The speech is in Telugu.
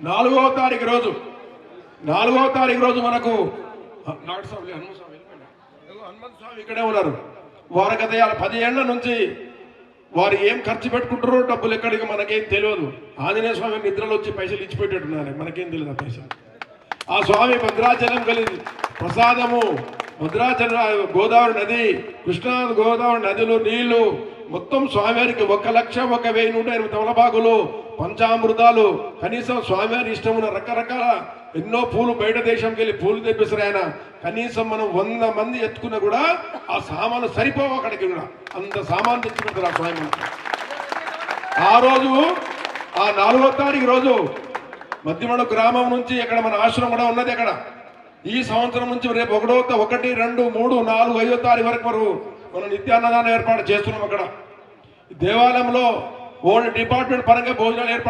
నాలుగవ తారీఖు రోజు. నాలుగవ తారీఖు రోజు మనకు హనుమంత స్వామి ఇక్కడే ఉన్నారు. వారి గత పది ఏళ్ళ నుంచి వారు ఏం ఖర్చు పెట్టుకుంటారో డబ్బులు ఎక్కడికి మనకేం తెలియదు. ఆంజనేయ స్వామి నిద్రలో వచ్చి పైసలు ఇచ్చిపెట్టేట్టున్నారు. మనకేం తెలియదు ఆ పైసలు. ఆ స్వామి భద్రాచలం కలిగి ప్రసాదము భద్రాచల గోదావరి నది కృష్ణా గోదావరి నదులు నీళ్ళు మొత్తం స్వామివారికి ఒక లక్ష ఒక వెయ్యి నూట ఎనిమిది తమలపాకులు పంచామృతాలు కనీసం స్వామివారి ఇష్టమున్న రకరకాల ఎన్నో పూలు బయట దేశంకి వెళ్ళి పూలు తెప్పిస్తారు ఆయన. కనీసం మనం వంద మంది ఎత్తుకున్నా కూడా ఆ సామాను సరిపోవు అక్కడికి కూడా. అంత సామాన్ తెచ్చుకుంటారు ఆ స్వామి ఆ రోజు ఆ నాలుగో తారీఖు రోజు మధ్యమడ గ్రామం నుంచి ఇక్కడ మన ఆశ్రమం కూడా ఉన్నది అక్కడ. ఈ సంవత్సరం నుంచి రేపు ఒకటో ఒకటి రెండు మూడు నాలుగు ఐదో తారీఖు వరకు వరకు మనం నిత్యాన్నదానం ఏర్పాటు చేస్తున్నాం అక్కడ. దేవాలయంలో ఓన్లీ డిపార్ట్మెంట్ పరంగా భోజనాలు ఏర్పాటు